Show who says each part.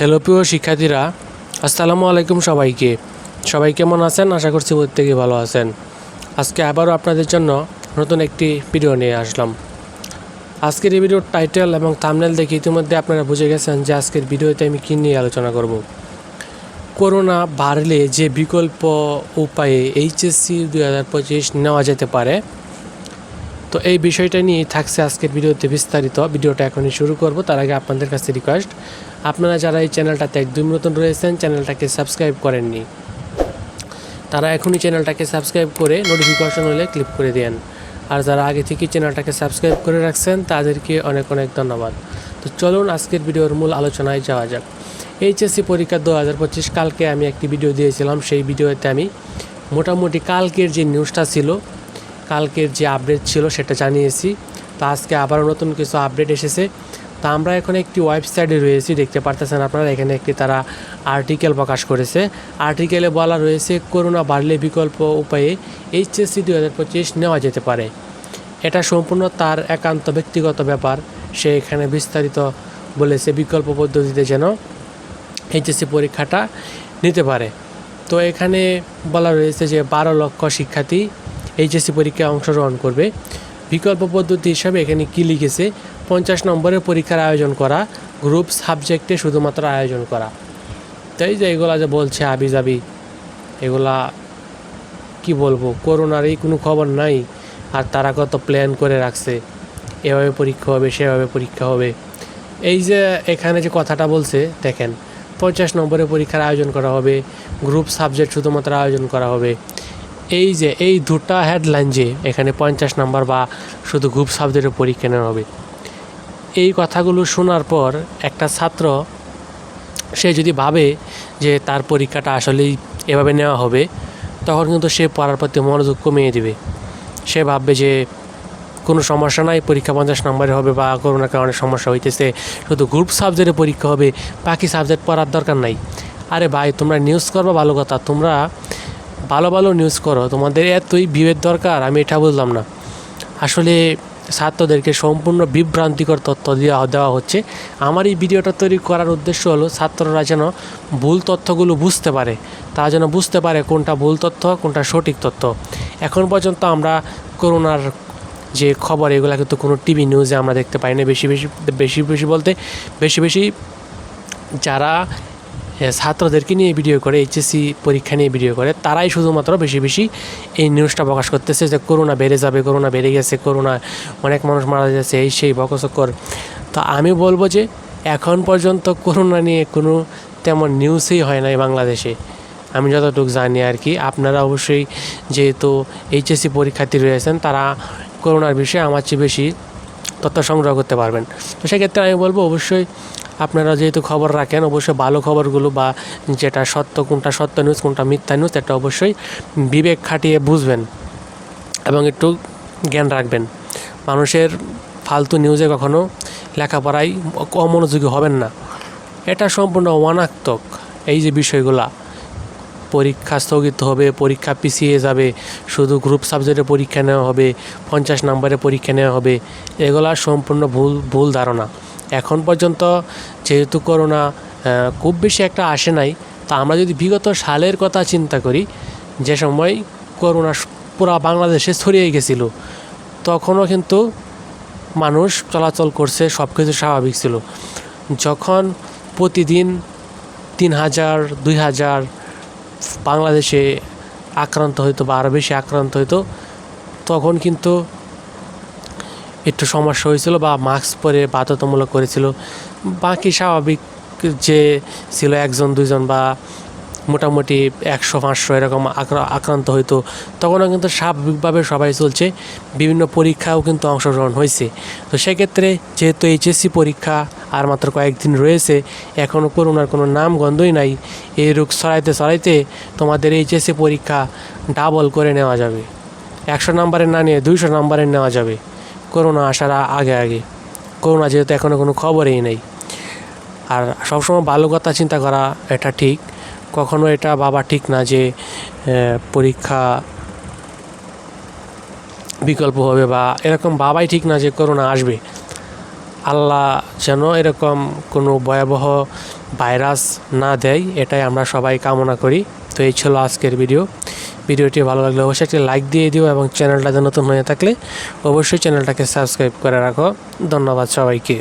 Speaker 1: Hello প্রিয় শিক্ষার্থীরা, আসসালামু আলাইকুম সবাইকে। সবাই কেমন আছেন? আশা করছি প্রত্যেকে ভালো আছেন। আজকে আবারও আপনাদের জন্য নতুন একটি ভিডিও নিয়ে আসলাম। আজকের এই ভিডিওর টাইটেল এবং থামনেল দেখে ইতিমধ্যে আপনারা বুঝে গেছেন যে আজকের ভিডিওতে আমি কী নিয়ে আলোচনা করব। করোনা বাড়লে যে বিকল্প উপায়ে এইচএসসি দুই হাজার পঁচিশ নেওয়া যেতে পারে তো এই বিষয়টা নিয়ে থাকছে আজকের ভিডিওতে বিস্তারিত। ভিডিওটা এখনই শুরু করব, তার আগে আপনাদের কাছে রিকোয়েস্ট আপনারা যারা এই চ্যানেলটাতে একদম নতুন রয়েছেন, চ্যানেলটাকে সাবস্ক্রাইব করেননি, তারা এখনই চ্যানেলটাকে সাবস্ক্রাইব করে নোটিফিকেশন হলে ক্লিক করে দেন আর যারা আগে থেকে চ্যানেলটাকে সাবস্ক্রাইব করে রাখছেন, তাদেরকে অনেক অনেক ধন্যবাদ। তো চলুন আজকের ভিডিওর মূল আলোচনায় যাওয়া যাক। এইচএসসি পরীক্ষা দু হাজার পঁচিশ, কালকে আমি একটি ভিডিও দিয়েছিলাম, সেই ভিডিওতে আমি মোটামুটি কালকের যে নিউজটা ছিল কালকের যে আপডেট ছিল সেটা জানিয়েছি। তো আজকে আবারও নতুন কিছু আপডেট এসেছে। তো আমরা এখন একটি ওয়েবসাইটে রয়েছি, দেখতে পারতেছেন আপনারা, এখানে একটি তারা আর্টিকেল প্রকাশ করেছে। আর্টিকেলে বলা রয়েছে, করোনা বাড়লে বিকল্প উপায়ে এইচএসসি দুই হাজার পঁচিশ নেওয়া যেতে পারে। এটা সম্পূর্ণ তার একান্ত ব্যক্তিগত ব্যাপার। সে এখানে বিস্তারিত বলেছে, বিকল্প পদ্ধতিতে যেন এইচএসসি পরীক্ষাটা নিতে পারে। তো এখানে বলা রয়েছে যে, বারো লক্ষ শিক্ষার্থী এইচএসসি পরীক্ষায় অংশগ্রহণ করবে। বিকল্প পদ্ধতি হিসাবে এখানে কি লিখেছে? পঞ্চাশ নম্বরের পরীক্ষার আয়োজন করা, গ্রুপ সাবজেক্টে শুধুমাত্র আয়োজন করা। তাই যে এগুলা যে বলছে আবি যাবি এগুলা কি বলব? করোনারই কোনো খবর নাই, আর তারা কত প্ল্যান করে রাখছে। এভাবে পরীক্ষা হবে, সেভাবে পরীক্ষা হবে। এই যে এখানে যে কথাটা বলছে, দেখেন, পঞ্চাশ নম্বরের পরীক্ষার আয়োজন করা হবে, গ্রুপ সাবজেক্ট শুধুমাত্র আয়োজন করা হবে। এই যে, এই দুটা হেডলাইন যে এখানে পঞ্চাশ নাম্বার বা শুধু গ্রুপ সাবজেক্টের পরীক্ষা নেওয়া হবে। এই কথাগুলো শোনার পর একটা ছাত্র, সে যদি ভাবে যে তার পরীক্ষাটা আসলেই এভাবে নেওয়া হবে, তখন কিন্তু সে পড়ার প্রতি মনোযোগ কমিয়ে দিবে। সে ভাববে যে কোনো সমস্যা নাই, পরীক্ষা পঞ্চাশ নম্বরে হবে বা করোনার কারণে সমস্যা হইতেছে, শুধু গ্রুপ সাবজেক্টে পরীক্ষা হবে, বাকি সাবজেক্ট পড়ার দরকার নাই। আরে ভাই, তোমরা নিউজ করব ভালো কথা, তোমরা ভালো ভালো নিউজ করো। তোমাদের এতই বিবেক দরকার, আমি এটা বুঝলাম না। আসলে ছাত্রদেরকে সম্পূর্ণ বিভ্রান্তিকর তথ্য দেওয়া দেওয়া হচ্ছে। আমার এই ভিডিওটা তৈরি করার উদ্দেশ্য হলো, ছাত্ররা যেন ভুল তথ্যগুলো বুঝতে পারে। তারা যেন বুঝতে পারে কোনটা ভুল তথ্য, কোনটা সঠিক তথ্য। এখন পর্যন্ত আমরা করোনার যে খবর, এগুলো কিন্তু কোনো টিভি নিউজে আমরা দেখতে পাই না বেশি বেশি বেশি বেশি বলতে, বেশি বেশি যারা ছাত্রদেরকে নিয়ে ভিডিও করে এইচএসসি পরীক্ষা নিয়ে ভিডিও করে। তারাই শুধুমাত্র বেশি বেশি এই নিউজটা প্রকাশ করতেছে যে করোনা বেড়ে যাবে করোনা বেড়ে গেছে করোনা অনেক মানুষ মারা যাচ্ছে, এই সেই বকচকর তো আমি বলব যে এখন পর্যন্ত করোনা নিয়ে কোনো তেমন নিউজই হয় নাই বাংলাদেশে। আমি যতটুকু জানি আর কি, আপনারা অবশ্যই যেহেতু এইচএসসি পরীক্ষার্থী রয়েছেন, তারা করোনার বিষয়ে আমার চেয়ে বেশি তথ্য সংগ্রহ করতে পারবেন। তো সেক্ষেত্রে আমি বলব অবশ্যই আপনারা যেহেতু খবর রাখেন, অবশ্যই ভালো খবরগুলো বা যেটা সত্য কোনটা, সত্য নিউজ কোনটা মিথ্যা নিউজ এটা অবশ্যই বিবেক খাটিয়ে বুঝবেন এবং একটু জ্ঞান রাখবেন। মানুষের ফালতু নিউজে কখনো লেখাপড়ায় অমনোযোগী হবেন না। এটা সম্পূর্ণ অনাত্মক। এই যে বিষয়গুলা, পরীক্ষা স্থগিত হবে, পরীক্ষা পিছিয়ে যাবে, শুধু গ্রুপ সাবজেক্টে পরীক্ষা নেওয়া হবে, পঞ্চাশ নম্বরে পরীক্ষা নেওয়া হবে, এগুলা সম্পূর্ণ ভুল ভুল ধারণা। এখন পর্যন্ত যেহেতু করোনা খুব বেশি একটা আসে নাই, তা আমরা যদি বিগত সালের কথা চিন্তা করি, যে সময় করোনা পুরা বাংলাদেশে ছড়িয়ে গেছিল, তখনও কিন্তু মানুষ চলাচল করছে সব কিছু স্বাভাবিক ছিল। যখন প্রতিদিন তিন হাজার, দুই হাজার বাংলাদেশে আক্রান্ত হইতো বা আরও বেশি আক্রান্ত হইতো, তখন কিন্তু একটু সমস্যা হয়েছিল বা মাস্ক পরে বাধ্যতামূলক করেছিল। বাকি স্বাভাবিক যে ছিল একজন, দুইজন বা মোটামুটি একশো, পাঁচশো এরকম আক্রা- আক্রান্ত হইতো, তখনও কিন্তু স্বাভাবিকভাবে সবাই চলছে। বিভিন্ন পরীক্ষাও কিন্তু অংশগ্রহণ হয়েছে। তো সেক্ষেত্রে যেহেতু এইচএসসি পরীক্ষা আর মাত্র কয়েকদিন রয়েছে এখনও করোনার কোনো নাম গন্ধই নাই। এই রোগ ছড়াইতে ছড়াইতে তোমাদের এইচএসসি পরীক্ষা ডাবল করে নেওয়া যাবে। একশো নাম্বারের না নিয়ে দুইশো নাম্বারের নেওয়া যাবে। করোনা আসার আগে আগে। করোনা যেহেতু এখনও কোনো খবরই নেই। আর সবসময় ভালো কথা চিন্তা করা এটা ঠিক। কখনো এটা বাবা ঠিক না যে পরীক্ষা বিকল্প হবে বা এরকম বাবাই ঠিক না যে করোনা আসবে। আল্লাহ যেন এরকম কোনো ভয়াবহ ভাইরাস না দেয়, এটাই আমরা সবাই কামনা করি। তো এই ছিল আজকের ভিডিও। ভিডিওটি ভালো লাগলে অবশ্যই একটি লাইক দিয়ে দিও এবং চ্যানেলটা যে নতুন হয়ে থাকলে অবশ্যই চ্যানেলটাকে সাবস্ক্রাইব করে রাখো। ধন্যবাদ সবাইকে।